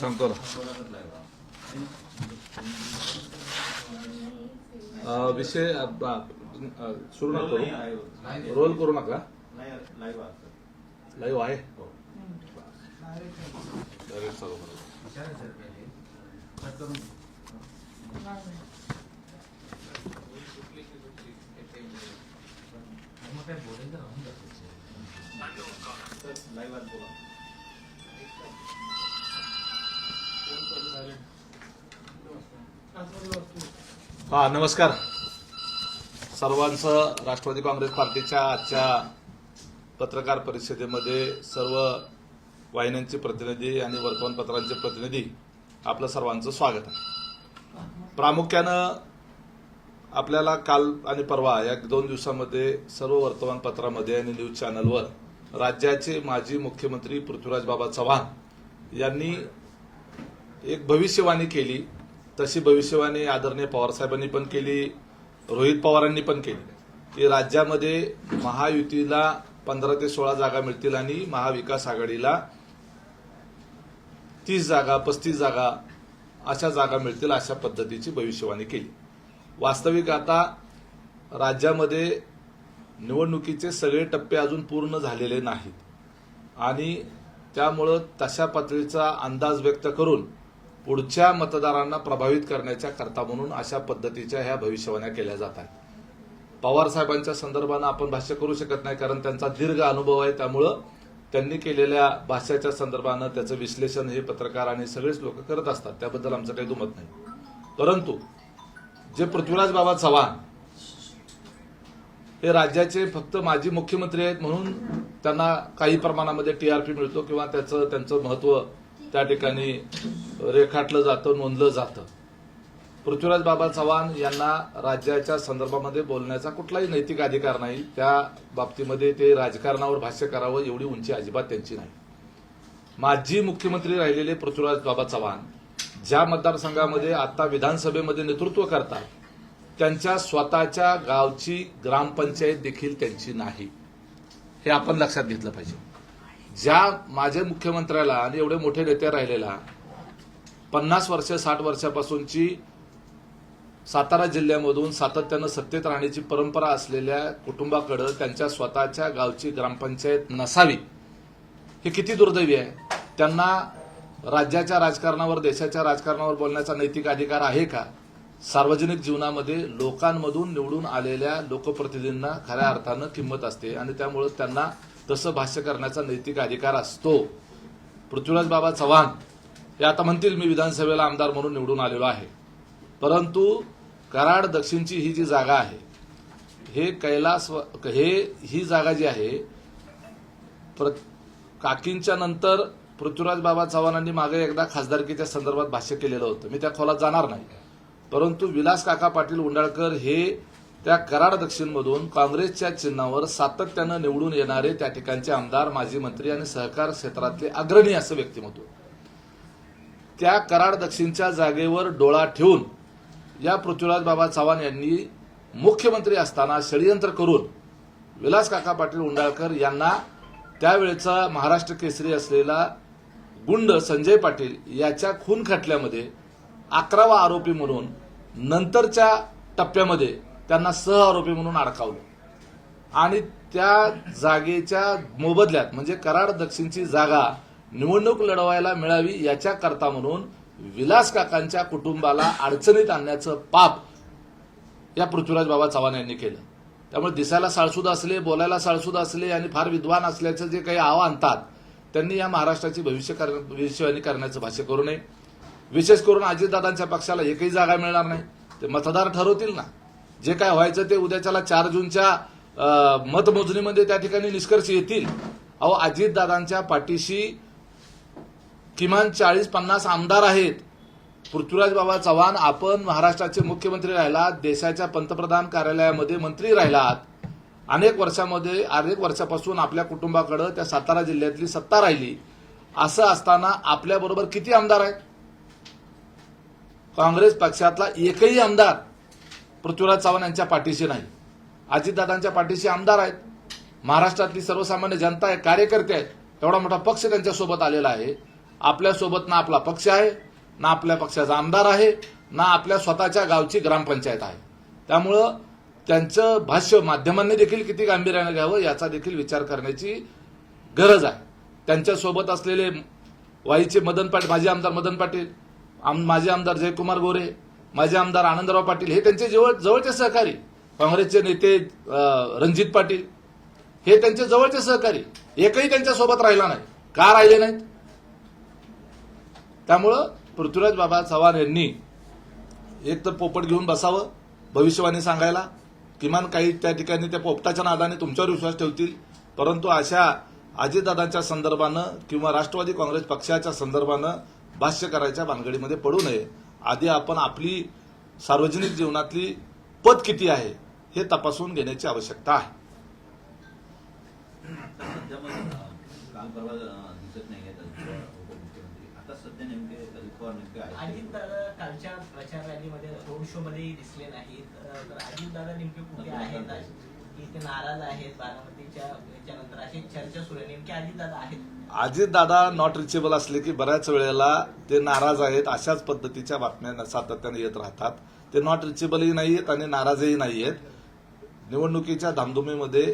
सांगतो ना. विषय सुरू नका. करू रोल करू नका. लाईव्ह आहे. Direct चालू करा. हा नमस्कार. सर्वांचं राष्ट्रवादी काँग्रेस पार्टीच्या आजच्या पत्रकार परिषदेमध्ये सर्व वाहिन्यांचे प्रतिनिधी आणि वर्तमानपत्रांचे प्रतिनिधी आपलं सर्वांचं स्वागत आहे. प्रामुख्यानं आपल्याला काल आणि परवा या दोन दिवसामध्ये सर्व वर्तमानपत्रामध्ये आणि न्यूज चॅनलवर राज्याचे माजी मुख्यमंत्री पृथ्वीराज बाबा चव्हाण यांनी एक भविष्यवाणी केली. तशी भविष्यवाणी आदरणीय पवारसाहेबांनी पण केली रोहित पवारांनी पण केली. की राज्यामध्ये महायुतीला पंधरा ते सोळा जागा मिळतील आणि महाविकास आघाडीला तीस जागा पस्तीस जागा अशा जागा मिळतील अशा पद्धतीची भविष्यवाणी केली. वास्तविक आता राज्यामध्ये निवडणुकीचे सगळे टप्पे अजून पूर्ण झालेले नाहीत. आणि त्यामुळं तशा पातळीचा अंदाज व्यक्त करून पुढच्या मतदारांना प्रभावित करण्याच्या करता म्हणून अशा पद्धतीच्या ह्या भविष्यवाण्या केल्या जात आहेत. पवारसाहेबांच्या संदर्भानं आपण भाष्य करू शकत नाही कारण त्यांचा दीर्घ अनुभव आहे. त्यामुळं त्यांनी केलेल्या भाष्याच्या संदर्भानं त्याचं विश्लेषण हे पत्रकार आणि सगळेच लोक करत असतात. त्याबद्दल आमचं काही दुमत नाही. परंतु जे पृथ्वीराज बाबा चव्हाण हे राज्याचे फक्त माजी मुख्यमंत्री आहेत म्हणून त्यांना काही प्रमाणामध्ये टीआरपी मिळतो किंवा त्याचं त्यांचं महत्त्व त्या ठिकाणी रेखाटलं जातं नोंदलं जातं. पृथ्वीराज बाबा चव्हाण यांना राज्याच्या संदर्भामध्ये बोलण्याचा कुठलाही नैतिक अधिकार नाही. त्या बाबतीमध्ये ते राजकारणावर भाष्य करावं एवढी उंची अजिबात त्यांची नाही. माजी मुख्यमंत्री राहिलेले पृथ्वीराज बाबा चव्हाण ज्या मतदारसंघामध्ये आता विधानसभेमध्ये नेतृत्व करतात त्यांच्या स्वतःच्या गावची ग्रामपंचायत देखील त्यांची नाही. हे आपण लक्षात घेतलं पाहिजे. ज्या माझ्या मुख्यमंत्र्याला आणि एवढे मोठे नेते राहिलेला पन्नास वर्ष साठ वर्षापासूनची सातारा जिल्ह्यामधून सातत्यानं सत्तेत राहण्याची परंपरा असलेल्या कुटुंबाकडं त्यांच्या स्वतःच्या गावची ग्रामपंचायत नसावी. हे किती दुर्दैवी आहे. त्यांना राज्याच्या राजकारणावर देशाच्या राजकारणावर बोलण्याचा नैतिक अधिकार आहे का? सार्वजनिक जीवनामध्ये लोकांमधून निवडून आलेल्या लोकप्रतिनिधींना खऱ्या अर्थानं किंमत असते आणि त्यामुळं त्यांना तसं भाष्य करण्याचा नैतिक अधिकार असतो. पृथ्वीराज बाबा चव्हाण हे आता म्हणतील मी विधानसभेला आमदार म्हणून निवडून आलेलो आहे. परंतु कराड दक्षिणची ही जी जागा आहे हे कैलास हे ही जागा जी आहे प्र- काकींच्या नंतर पृथ्वीराज बाबा चव्हाणांनी मागे एकदा खासदारकीच्या संदर्भात भाष्य केलेलं होतं. मी त्या खोलात जाणार नाही. परंतु विलास काका पाटील उंडाळकर हे त्या कराड दक्षिणमधून काँग्रेसच्या चिन्हावर सातत्यानं निवडून येणारे त्या ठिकाणचे आमदार माजी मंत्री आणि सहकार क्षेत्रातले अग्रणी असं व्यक्तिमत्व. त्या कराड दक्षिणच्या जागेवर डोळा ठेवून या पृथ्वीराज बाबा चव्हाण यांनी मुख्यमंत्री असताना षडयंत्र करून विलास काका पाटील उंडाळकर यांना त्यावेळेचा महाराष्ट्र केसरी असलेला गुंड संजय पाटील याच्या खून खटल्यामध्ये अकरावा आरोपी म्हणून नंतरच्या टप्प्यामध्ये त्यांना सह आरोपी म्हणून अडकावलं. आणि त्या जागेच्या मोबदल्यात म्हणजे कराड दक्षिणची जागा निवडणूक लढवायला मिळावी याच्या करता म्हणून विलास काकांच्या कुटुंबाला अडचणीत आणण्याचं पाप या पृथ्वीराज बाबा चव्हाण यांनी केलं. त्यामुळे दिसायला साळसूद असले बोलायला साळसूद असले आणि फार विद्वान असल्याचं जे काही आवा आणतात त्यांनी या महाराष्ट्राची भविष्य कर- भविष्यवाणी करण्याचं भाष्य करू नये. विशेष करून अजितदादांच्या पक्षाला एकही जागा मिळणार नाही. ते मतदार ठरवतील ना. जे काय व्हायचं ते उद्याच्याला चार जूनच्या मतमोजणीमध्ये त्या ठिकाणी निष्कर्ष येतील. अहो अजितदादांच्या पाठीशी किमान चाळीस पन्नास आमदार आहेत. पृथ्वीराज बाबा चव्हाण आपण महाराष्ट्राचे मुख्यमंत्री राहिलात देशाच्या पंतप्रधान कार्यालयामध्ये मंत्री राहिलात. अनेक वर्षामध्ये अनेक वर्षापासून आपल्या कुटुंबाकडे त्या सातारा जिल्ह्यातली सत्ता राहिली. असं असताना आपल्याबरोबर किती आमदार आहेत? काँग्रेस पक्षातला एकही आमदार पृथ्वीराज चव्हाण यांच्या पाठीशी नाही. अजितदादांच्या पाठीशी आमदार आहेत. महाराष्ट्रातली सर्वसामान्य जनता आहे कार्यकर्ते आहेत. एवढा मोठा पक्ष त्यांच्यासोबत आलेला आहे. आपल्यासोबत ना आपला पक्ष आहे ना आपल्या पक्षाचा आमदार आहे ना आपल्या स्वतःच्या गावची ग्रामपंचायत आहे. त्यामुळं त्यांचं भाष्य माध्यमांनी देखील किती गांभीर्यानं घ्यावं याचा देखील विचार करण्याची गरज आहे. त्यांच्यासोबत असलेले वाईचे मदन पाटील माजी आमदार मदन पाटील आम- माजी आमदार जयकुमार गोरे माजी आमदार आनंदराव पाटील हे त्यांचे जवळ जवळचे सहकारी काँग्रेसचे नेते रणजित पाटील हे त्यांचे जवळचे सहकारी एकही त्यांच्यासोबत राहिला नाही. का राहिले नाहीत? त्यामुळं पृथ्वीराज बाबा चव्हाण यांनी एक तर पोपट घेऊन बसावं भविष्यवाणी सांगायला किमान काही त्या ठिकाणी त्या पोपटाच्या नादाने तुमच्यावर विश्वास ठेवतील. परंतु अशा अजितदादांच्या संदर्भानं किंवा राष्ट्रवादी काँग्रेस पक्षाच्या संदर्भानं भाष्य करायच्या भानगडीमध्ये पडू नये. आधी आपण आपली सार्वजनिक जीवनातली पद किती आहे हे तपासून घेण्याची आवश्यकता आहे आता सध्या मग अं, काल परवा अं, दिसत नाही आहेत अजित पवार उपमुख्यमंत्री सध्या नेमके अजित पवार नेमके आहेत अजित दादा कालच्या प्रचार रॅलीमध्ये रोड शो मध्येही दिसले नाहीत. तर अजित दादा नेमके कुठे आहेत? की ते नाराज आहेत बारामतीच्या याच्यानंतर अशी चर्चा सुरू आहे. नेमके अजित दादा आहेत. अजितदादा नॉट रिचेबल असले की बऱ्याच वेळेला ते नाराज आहेत अशाच पद्धतीच्या बातम्या सातत्याने येत राहतात. ते नॉट रिचेबलही नाही आहेत आणि नाराजही नाही आहेत निवडणुकीच्या धामधुमीमध्ये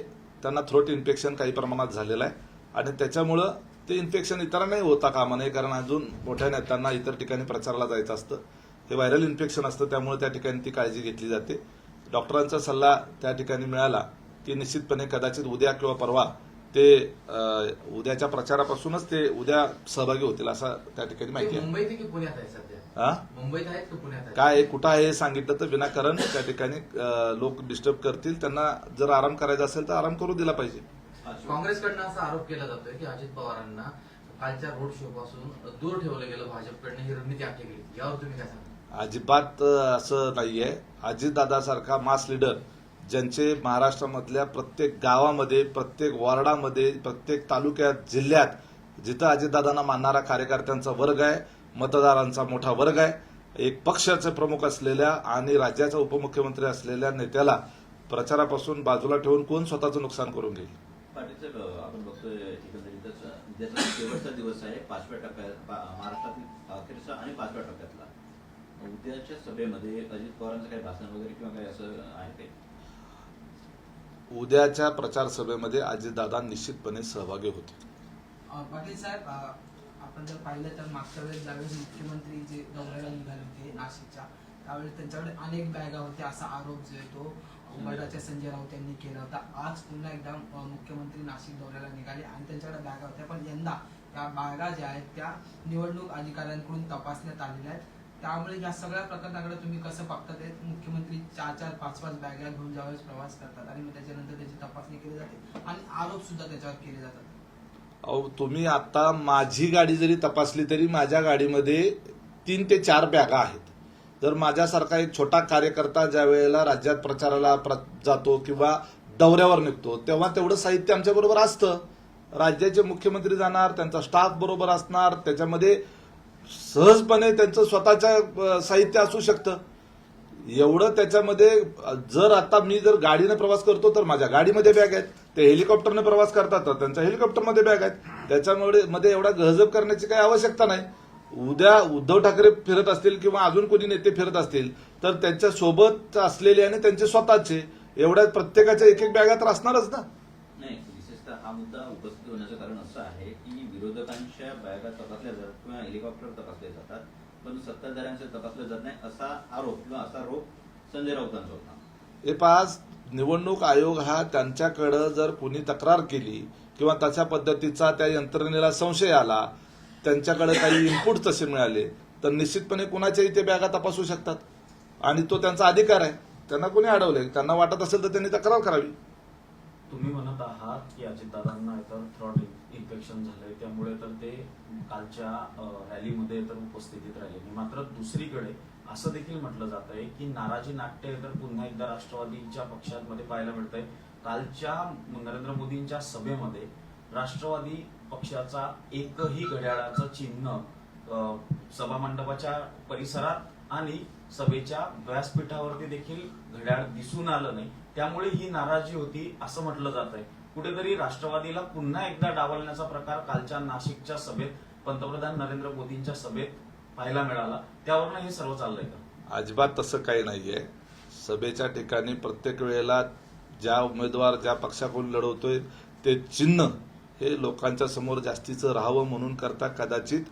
त्यांना थ्रोट इन्फेक्शन काही प्रमाणात झालेलं आहे. आणि त्याच्यामुळं ते इन्फेक्शन इतरांनाही होता कामा नये कारण अजून मोठ्या नेत्यांना इतर ठिकाणी प्रचाराला जायचं असतं. हे व्हायरल इन्फेक्शन असतं त्यामुळे त्या ठिकाणी ती काळजी घेतली जाते. डॉक्टरांचा सल्ला त्या ठिकाणी मिळाला की निश्चितपणे कदाचित उद्या किंवा परवा ते उद्याच्या प्रचारापासूनच ते उद्या सहभागी होतील असं त्या ठिकाणी माहिती आहे. मुंबईत की पुण्यात आहे सध्या? हा मुंबईत आहेत की पुण्यात काय कुठं आहे हे सांगितलं तर विनाकारण त्या ठिकाणी लोक डिस्टर्ब करतील. त्यांना जर आराम करायचा असेल तर आराम करू दिला पाहिजे. काँग्रेसकडनं असा आरोप केला जातोय की अजित पवारांना कालच्या रोड शो पासून दूर ठेवलं गेलं भाजपकडनं ही रणनीती आखली गेली यावर तुम्ही काय सांगा अजिबात असं नाहीये. अजितदादासारखा मास लीडर ज्यांचे महाराष्ट्रामधल्या प्रत्येक गावामध्ये प्रत्येक वॉर्डामध्ये प्रत्येक तालुक्यात जिल्ह्यात जिथं अजितदादांना मानणारा कार्यकर्त्यांचा वर्ग आहे मतदारांचा मोठा वर्ग आहे एक पक्षाचे प्रमुख असलेल्या आणि राज्याचा उपमुख्यमंत्री असलेल्या नेत्याला प्रचारापासून बाजूला ठेवून कोण स्वतःचं नुकसान करून घेईल पाटील साहेब अं, आपण बघतोय एकंदरीतच अं, उद्याचा शेवटचा दिवस आहे पाचव्या टप्प्यात महाराष्ट्रातील अखेरचा आणि पाचव्या टप्प्यातला. उद्याच्या सभेमध्ये अजित पवारांचं काही भाषण वगैरे किंवा काही असं आहे ते? उद्याच्या प्रचार सभेमध्ये अजितदादा निश्चितपणे सहभागी होतील. अ, पाटील साहेब आपण जर पाहिलं तर मागच्या वेळेस ज्यावेळेस मुख्यमंत्री जे दौऱ्याला निघाले होते नाशिकच्या त्यावेळेस त्यांच्याकडे अनेक बॅगा होत्या असा आरोप जो आहे तो उबाटाच्या संजय राऊत यांनी केला होता. आज पुन्हा एकदा मुख्यमंत्री नाशिक दौऱ्याला निघाले आणि त्यांच्याकडे बॅगा होत्या. पण यंदा त्या बॅगा ज्या आहेत त्या निवडणूक अधिकाऱ्यांकडून तपासण्यात आलेल्या आहेत. त्यामुळे या सगळ्या प्रकरणाकडे तुम्ही कसं बघता ते मुख्यमंत्री चार चार पाच पाच बॅगा घेऊन ज्यावेळेस प्रवास करतात आणि मग त्याच्यानंतर त्याची तपासणी केली जाते आणि आरोप सुद्धा त्याच्यावर केले जातात. अहो तुम्ही आता माझी गाडी जरी तपासली तरी माझ्या गाडीमध्ये तीन ते चार बॅगा आहेत. जर माझ्यासारखा एक छोटा कार्यकर्ता ज्या वेळेला राज्यात प्रचाराला प्र- जातो किंवा दौऱ्यावर निघतो तेव्हा तेवढं साहित्य आमच्याबरोबर असतं. राज्याचे मुख्यमंत्री जाणार त्यांचा स्टाफ बरोबर असणार त्याच्यामध्ये सहजपणे त्यांचं स्वतःच्या साहित्य असू शकतं. एवढं त्याच्यामध्ये जर आता मी जर गाडीने प्रवास करतो तर माझ्या गाडीमध्ये बॅग आहेत. ते हेलिकॉप्टरने प्रवास करतात तर त्यांच्या हेलिकॉप्टरमध्ये बॅग आहेत. त्याच्यामुळे मध्ये एवढा गहजब करण्याची काही आवश्यकता नाही. उद्या उद्धव ठाकरे फिरत असतील किंवा अजून कोणी नेते फिरत असतील तर त्यांच्यासोबत असलेले आणि त्यांचे स्वतःचे एवढ्या प्रत्येकाच्या एक एक बॅगा तर असणारच ना? नाही विशेषतः हा मुद्दा उपस्थित होण्याचं कारण असं आहे की विरोधकांच्या बॅगा तपासल्या जातात किंवा हेलिकॉप्टर तपासले जातात पण सत्ताधाऱ्यांचे तपासले जात नाही असा आरोप किंवा असा आरोप संजय राऊतांचा होता. हे पाच निवडणूक आयोग हा त्यांच्याकडं जर कुणी तक्रार केली किंवा तशा पद्धतीचा त्या यंत्रणेला संशय आला त्यांच्याकडे काही इनपुट तसे मिळाले तर निश्चितपणे कुणाच्याही ते बॅगा तपासू शकतात. आणि तो त्यांचा अधिकार आहे. त्यांना कोणी अडवले त्यांना वाटत असेल तर त्यांनी तक्रार करावी तुम्ही म्हणत आहात की अजितदादांना तर थ्रॉट इन्फेक्शन झालंय त्यामुळे तर ते कालच्या रॅलीमध्ये तर उपस्थितीत राहिले. नाही मात्र दुसरीकडे असं देखील म्हटलं जात आहे की नाराजी नाट्य तर पुन्हा एकदा राष्ट्रवादीच्या पक्षांमध्ये पाहायला मिळतंय. कालच्या नरेंद्र मोदींच्या सभेमध्ये राष्ट्रवादी पक्षाचा एकही घड्याळाचं चिन्ह सभामंडपाच्या परिसरात आणि सभेच्या व्यासपीठावरती देखील घड्याळ दिसून आलं नाही. त्यामुळे ही नाराजी होती असं म्हटलं जात आहे कुठेतरी राष्ट्रवादीला पुन्हा एकदा डावलण्याचा प्रकार कालच्या नाशिकच्या सभेत पंतप्रधान नरेंद्र मोदींच्या सभेत पाहायला मिळाला. त्यावरनं हे सर्व चाललंय का? अजिबात तसं काही नाहीये. सभेच्या ठिकाणी प्रत्येक वेळेला ज्या उमेदवार ज्या पक्षाकडून लढवतोय ते चिन्ह हे लोकांच्या समोर जास्तीचं राहावं म्हणून करता कदाचित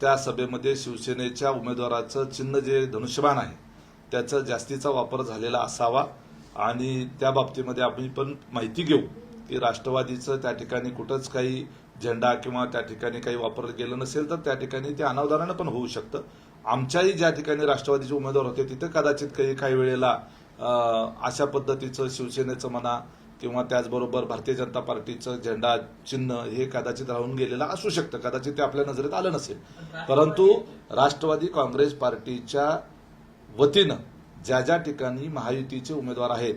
त्या सभेमध्ये शिवसेनेच्या उमेदवाराचं चिन्ह जे धनुष्यबाण आहे त्याचा जास्तीचा वापर झालेला असावा. आणि त्या बाबतीमध्ये आपण पण माहिती घेऊ की राष्ट्रवादीचं त्या ठिकाणी कुठंच काही झेंडा किंवा त्या ठिकाणी काही वापरलं गेलं नसेल तर त्या ठिकाणी ते अनावधानानं पण होऊ शकतं. आमच्याही ज्या ठिकाणी राष्ट्रवादीचे उमेदवार होते तिथं कदाचित काही काही वेळेला अशा पद्धतीचं शिवसेनेचं म्हणा किंवा त्याचबरोबर भारतीय जनता पार्टीचं झेंडा चिन्ह हे कदाचित राहून गेलेलं असू शकतं. कदाचित ते आपल्या नजरेत आलं नसेल. परंतु राष्ट्रवादी काँग्रेस पार्टीच्या वतीनं ज्या ज्या ठिकाणी महायुतीचे उमेदवार आहेत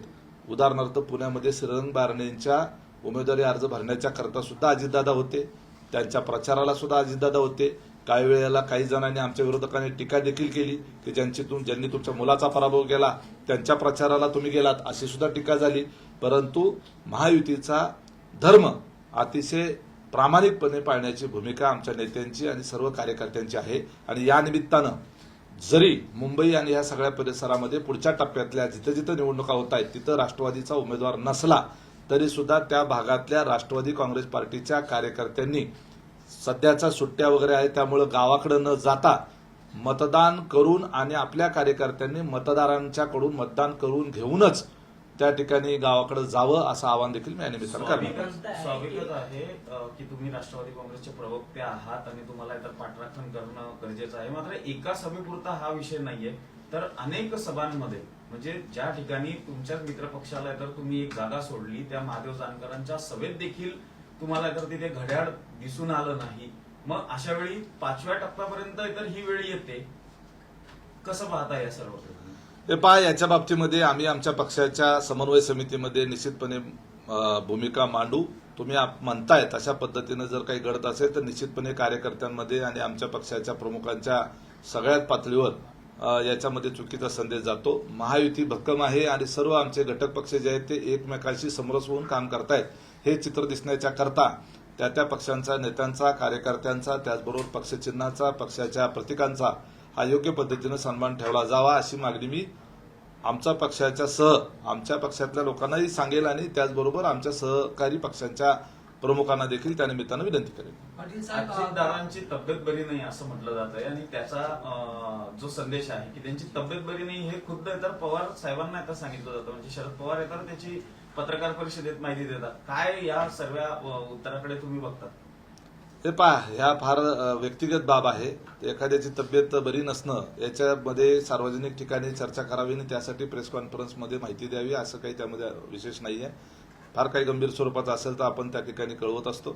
उदाहरणार्थ पुण्यामध्ये श्रीरंग बारणेंच्या उमेदवारी अर्ज भरण्याच्या करता सुद्धा अजितदादा होते. त्यांच्या प्रचाराला सुद्धा अजितदादा होते. काही वेळेला काही जणांनी आमच्या विरोधकांनी टीका देखील केली की ज्यांची तुम ज्यांनी तुमच्या मुलाचा पराभव केला त्यांच्या प्रचाराला तुम्ही गेलात अशी सुद्धा टीका झाली. परंतु महायुतीचा धर्म अतिशय प्रामाणिकपणे पाळण्याची भूमिका आमच्या नेत्यांची आणि सर्व कार्यकर्त्यांची आहे. आणि या निमित्तानं जरी मुंबई आणि या सगळ्या परिसरामध्ये पुढच्या टप्प्यातल्या जिथं जिथं निवडणुका होत आहेत तिथं राष्ट्रवादीचा उमेदवार नसला तरी सुद्धा त्या भागातल्या राष्ट्रवादी काँग्रेस पार्टीच्या कार्यकर्त्यांनी सध्याच्या सुट्ट्या वगैरे आहेत त्यामुळं गावाकडं न जाता मतदान करून आणि आपल्या कार्यकर्त्यांनी मतदारांच्याकडून मतदान करून घेऊनच त्या ठिकाणी गावाकडे जावं असं आवाहन देखील मी या निमित्तानं करणार आहे. आहे की तुम्ही राष्ट्रवादी काँग्रेसचे प्रवक्ते आहात आणि तुम्हाला इतर पाठराखण करणं गरजेचं आहे मात्र एका सभेपुरता हा विषय नाहीये तर अनेक सभांमध्ये म्हणजे ज्या ठिकाणी तुमच्याच मित्रपक्षाला तर तुम्ही एक जागा सोडली त्या महादेव जानकरांच्या सभेत देखील तुम्हाला तर तिथे घड्याळ दिसून आलं नाही. मग अशा वेळी पाचव्या टप्प्यापर्यंत तर ही वेळ येते. कसं पाहता या सर्व ते पहा याच्या बाबतीमध्ये आम्ही आमच्या पक्षाच्या समन्वय समितीमध्ये निश्चितपणे भूमिका मांडू. तुम्ही म्हणतायत म्हणताय तशा पद्धतीनं जर काही घडत असेल तर निश्चितपणे कार्यकर्त्यांमध्ये आणि आमच्या पक्षाच्या प्रमुखांच्या सगळ्यात पातळीवर याच्यामध्ये चुकीचा संदेश जातो. महायुती भक्कम आहे आणि सर्व आमचे घटक पक्ष जे आहेत ते एकमेकांशी समरस होऊन काम करतायत. हे चित्र दिसण्याच्या करता त्या त्या पक्षांचा नेत्यांचा कार्यकर्त्यांचा त्याचबरोबर पक्षचिन्हाचा पक्षाच्या प्रतीकांचा हा योग्य पद्धतीनं सन्मान ठेवला जावा अशी मागणी मी आमच्या पक्षाच्या सह आमच्या पक्षातल्या लोकांनाही सांगेल आणि त्याचबरोबर आमच्या सहकारी पक्षांच्या प्रमुखांना देखील त्या निमित्तानं विनंती करेल पाटील साहेब तब्येत बरी नाही असं म्हटलं जात आहे आणि त्याचा अं, जो संदेश आहे की त्यांची तब्येत बरी नाही हे खुद्द तर पवार साहेबांना आता सांगितलं जातं. म्हणजे शरद पवार येतात त्याची पत्रकार परिषदेत माहिती देतात. काय या सर्व अं, उत्तराकडे तुम्ही बघतात हे पहा ह्या फार अ, व्यक्तिगत बाब आहे. एखाद्याची तब्येत बरी नसणं याच्यामध्ये सार्वजनिक ठिकाणी चर्चा करावी आणि त्यासाठी प्रेस कॉन्फरन्समध्ये माहिती द्यावी असं काही त्यामध्ये विशेष नाहीये. फार काही गंभीर स्वरूपाचं असेल तर आपण त्या ठिकाणी कळवत असतो.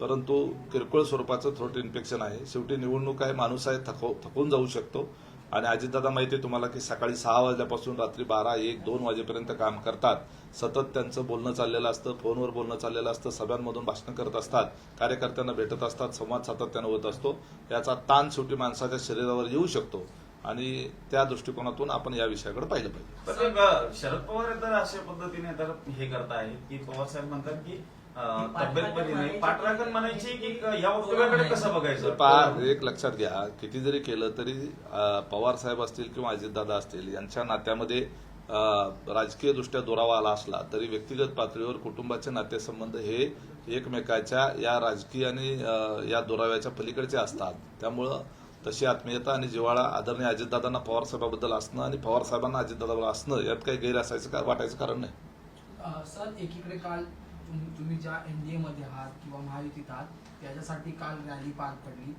परंतु किरकोळ स्वरूपाचं थ्रोट इन्फेक्शन आहे. शेवटी निवडणूक आहे माणूस आहे थकव थकून जाऊ शकतो. आणि अजितदादा माहिती आहे तुम्हाला की सकाळी सहा वाजल्यापासून रात्री बारा एक दोन वाजेपर्यंत काम करतात. सतत त्यांचं बोलणं चाललेलं असतं फोनवर बोलणं चाललेलं असतं सभ्यांमधून भाषणं करत असतात कार्यकर्त्यांना भेटत असतात संवाद सातत्यानं होत असतो. याचा ताण शेवटी माणसाच्या शरीरावर येऊ शकतो. आणि त्या दृष्टिकोनातून आपण या विषयाकडे पाहिलं पाहिजे. शरद पवार तर अशा पद्धतीने तर हे करतायत की पवार साहेब म्हणतात की म्हणायची. की क- या वक्तव्याकडे कसं बघायचं? एक लक्षात घ्या किती जरी केलं तरी पवार साहेब असतील किंवा अजितदादा असतील यांच्या नात्यामध्ये राजकीय दृष्ट्या दुरावा आला असला तरी व्यक्तिगत पातळीवर कुटुंबाचे नातेसंबंध हे एकमेकाच्या या राजकीय आणि या दुराव्याच्या पलीकडचे असतात. त्यामुळं तशी आत्मीयता आणि जिव्हाळा आदरणीय अजितदादांना पवारसाहेबाबद्दल असणं आणि पवार साहेबांना अजितदादाबद्दल असणं यात काही गैर असायचं का वाटायचं कारण नाही? सर एकीकडे काल तुम्ही ज्या एनडीए मध्ये आहात किंवा महायुतीत आहात त्याच्यासाठी काल रॅली पार पडली.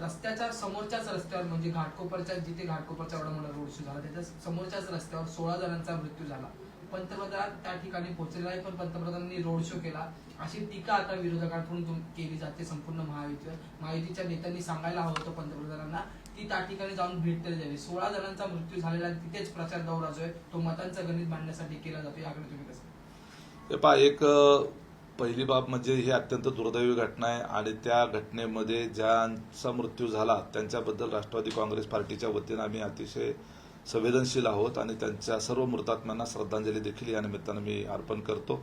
रस्त्याच्या समोरच्याच रस्त्यावर म्हणजे घाटकोपरच्या जिथे घाटकोपरचा एवढा मोठा रोड शो झाला त्याच्या समोरच्याच रस्त्यावर सोळा जणांचा मृत्यू झाला. पंतप्रधान त्या ठिकाणी पोहोचलेला आहे पण पंतप्रधानांनी रोड शो केला. अशी टीका आता विरोधकांकडून केली जाते संपूर्ण महायुतीवर महायुतीच्या नेत्यांनी सांगायला हवं होतं पंतप्रधानांना ती त्या ठिकाणी जाऊन भेट तरी सोळा जणांचा मृत्यू झालेला तिथेच प्रचार दौरा जो आहे तो मतांचं गणित मांडण्यासाठी केला जातो. याकडे तुम्ही कसं पहा एक पहिली बाब म्हणजे ही अत्यंत दुर्दैवी घटना आहे आणि त्या घटनेमध्ये ज्यांचा मृत्यू झाला त्यांच्याबद्दल राष्ट्रवादी काँग्रेस पार्टीच्या वतीनं आम्ही अतिशय संवेदनशील आहोत आणि त्यांच्या सर्व मृतात्म्यांना श्रद्धांजली देखील या निमित्तानं मी अर्पण करतो.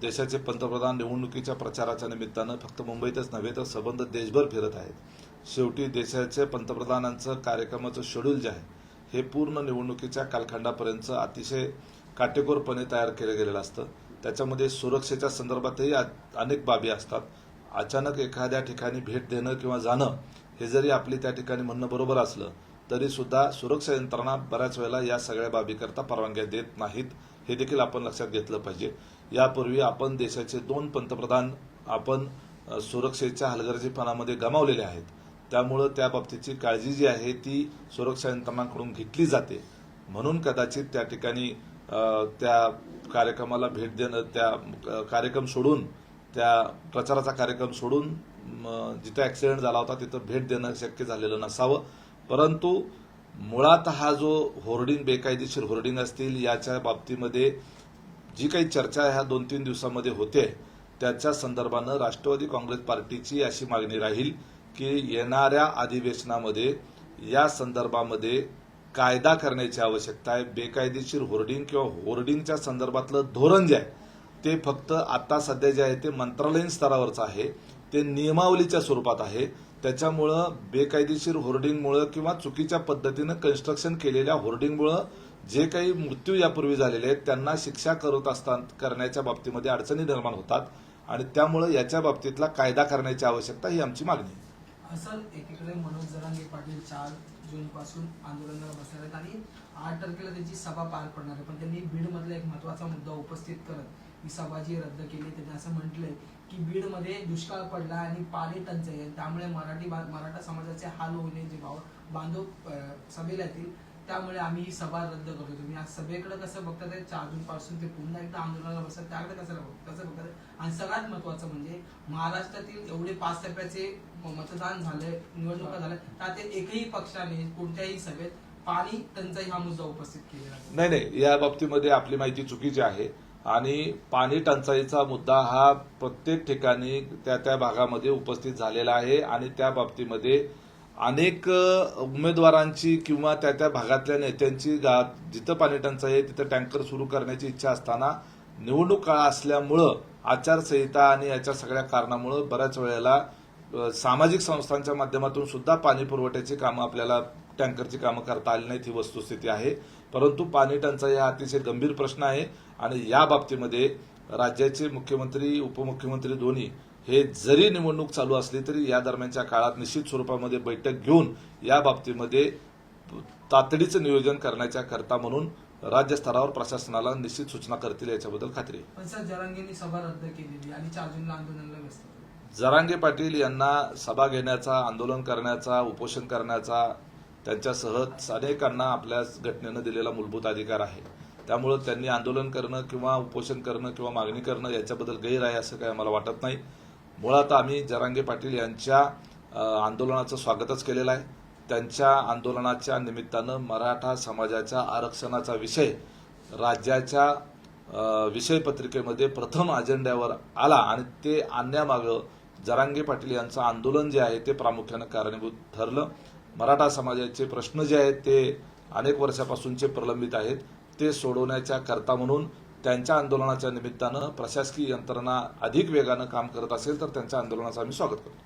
देशाचे पंतप्रधान निवडणुकीच्या प्रचाराच्या निमित्तानं फक्त मुंबईतच नव्हे तर संबंध देशभर फिरत आहेत. शेवटी देशाचे पंतप्रधानांचं कार्यक्रमाचं शेड्यूल जे आहे हे पूर्ण निवडणुकीच्या कालखंडापर्यंत अतिशय काटेकोरपणे तयार केलं गेलेलं असतं. त्याच्यामध्ये सुरक्षेच्या संदर्भातही अनेक बाबी असतात. अचानक एखाद्या ठिकाणी भेट देणं किंवा जाणं हे जरी आपली त्या ठिकाणी म्हणणं बरोबर असलं तरी सुद्धा सुरक्षा यंत्रणा बऱ्याच वेळेला या सगळ्या बाबीकरता परवानग्या देत नाहीत. हे देखील आपण लक्षात घेतलं पाहिजे. यापूर्वी आपण देशाचे दोन पंतप्रधान आपण सुरक्षेच्या हलगर्जीपणामध्ये गमावलेले आहेत. त्यामुळं त्या बाबतीची काळजी जी आहे ती सुरक्षा यंत्रणांकडून घेतली जाते. म्हणून कदाचित त्या ठिकाणी त्या कार्यक्रमाला भेट देणं त्या कार्यक्रम सोडून त्या प्रचाराचा कार्यक्रम सोडून जिथं ऍक्सिडेंट झाला होता तिथं भेट देणं शक्य झालेलं नसावं. परंतु मुळात हा जो होर्डिंग बेकायदेशीर होर्डिंग असतील याच्या बाबतीमध्ये जी काही चर्चा ह्या दोन तीन दिवसामध्ये होते त्याच्या संदर्भानं राष्ट्रवादी काँग्रेस पार्टीची अशी मागणी राहील की येणाऱ्या अधिवेशनामध्ये या संदर्भामध्ये कायदा करण्याची आवश्यकता आहे. बेकायदेशीर होर्डिंग किंवा होर्डिंगच्या संदर्भातलं धोरण जे आहे ते फक्त आता सध्या जे आहे ते मंत्रालयीन स्तरावरचं आहे. ते नियमावलीच्या स्वरूपात आहे. त्याच्यामुळं बेकायदेशीर होर्डिंगमुळं किंवा चुकीच्या पद्धतीनं कन्स्ट्रक्शन केलेल्या होर्डिंगमुळं जे काही मृत्यू यापूर्वी झालेले आहेत त्यांना शिक्षा करत असताना करण्याच्या बाबतीमध्ये अडचणी निर्माण होतात आणि त्यामुळं याच्या बाबतीतला कायदा करण्याची आवश्यकता ही आमची मागणी आहे. असं एकीकडे मनोज जरांगे पाटील चार जून पासून आंदोलनाला बसणार आहेत आणि आठ तारखेला त्यांची सभा पार पडणार आहे. पण त्यांनी बीड मधला एक महत्त्वाचा मुद्दा उपस्थित करत ही सभा जी रद्द केली त्यांनी असं म्हटलंय की बीडमध्ये दुष्काळ पडला आणि पाणी टंचाई आहे. त्यामुळे मराठी मराठा समाजाचे हाल होणे जे भाव बांधव सभेला येतील त्यामुळे आम्ही ही सभा रद्द करतो तुम्ही आज सभेकडे कसं बघतात आहे चार जून पासून ते पुन्हा एकदा आंदोलनाला बसतात त्याकडे कसं कसं बघतात आणि सगळ्यात महत्वाचं म्हणजे महाराष्ट्रातील एवढे पाच टप्प्याचे मतदान झाले निवडणुका झाल्या त्यात एकही पक्षाने कोणत्याही सभेत पाणी टंचाई हा मुद्दा उपस्थित केलेला नाही नाही. या बाबतीमध्ये आपली माहिती चुकीची आहे. आणि पाणी टंचाईचा मुद्दा हा प्रत्येक ठिकाणी त्या त्या भागामध्ये उपस्थित झालेला आहे आणि त्या बाबतीमध्ये अनेक उमेदवारांची किंवा त्या त्या भागातल्या नेत्यांची गा जिथं पाणी टंचाई आहे तिथं टँकर सुरू करण्याची इच्छा असताना निवडणूक काळ असल्यामुळं आचारसंहिता आणि याच्या सगळ्या कारणामुळं बऱ्याच वेळेला सामाजिक संस्थांच्या माध्यमातून सुद्धा पाणी पुरवठ्याची कामं आपल्याला टँकरची कामं करता आली नाहीत ही वस्तुस्थिती आहे परंतु पाणी टंचाई हा अतिशय गंभीर प्रश्न आहे आणि या बाबतीमध्ये राज्याचे मुख्यमंत्री उपमुख्यमंत्री दोन्ही हे जरी निवडणूक चालू असली तरी या दरम्यानच्या काळात निश्चित स्वरूपामध्ये बैठक घेऊन या बाबतीमध्ये तातडीचं नियोजन करण्याच्या करता म्हणून राज्य स्तरावर प्रशासनाला निश्चित सूचना करतील याच्याबद्दल खात्री. जरांगे पाटील यांना सभा घेण्याचा आंदोलन करण्याचा उपोषण करण्याचा त्यांच्यासह अनेकांना आपल्या घटनेनं दिलेला मूलभूत अधिकार आहे. त्यामुळं त्यांनी आंदोलन करणं किंवा उपोषण करणं किंवा मागणी करणं याच्याबद्दल गैर आहे असं काही आम्हाला वाटत नाही. मुळात आम्ही जरांगे पाटील यांच्या आंदोलनाचं स्वागतच केलेलं आहे. त्यांच्या आंदोलनाच्या निमित्तानं मराठा समाजाच्या आरक्षणाचा विषय राज्याच्या विषयपत्रिकेमध्ये प्रथम अजेंड्यावर आला आणि ते आणण्यामागं जरांगे पाटील यांचं आंदोलन जे आहे ते प्रामुख्यानं कारणीभूत ठरलं. मराठा समाजाचे प्रश्न जे आहेत ते अनेक वर्षापासूनचे प्रलंबित आहेत. ते सोडवण्याच्या करता म्हणून त्यांच्या आंदोलनाच्या निमित्तानं प्रशासकीय यंत्रणा अधिक वेगानं काम करत असेल तर त्यांच्या आंदोलनाचं आम्ही स्वागत करतो.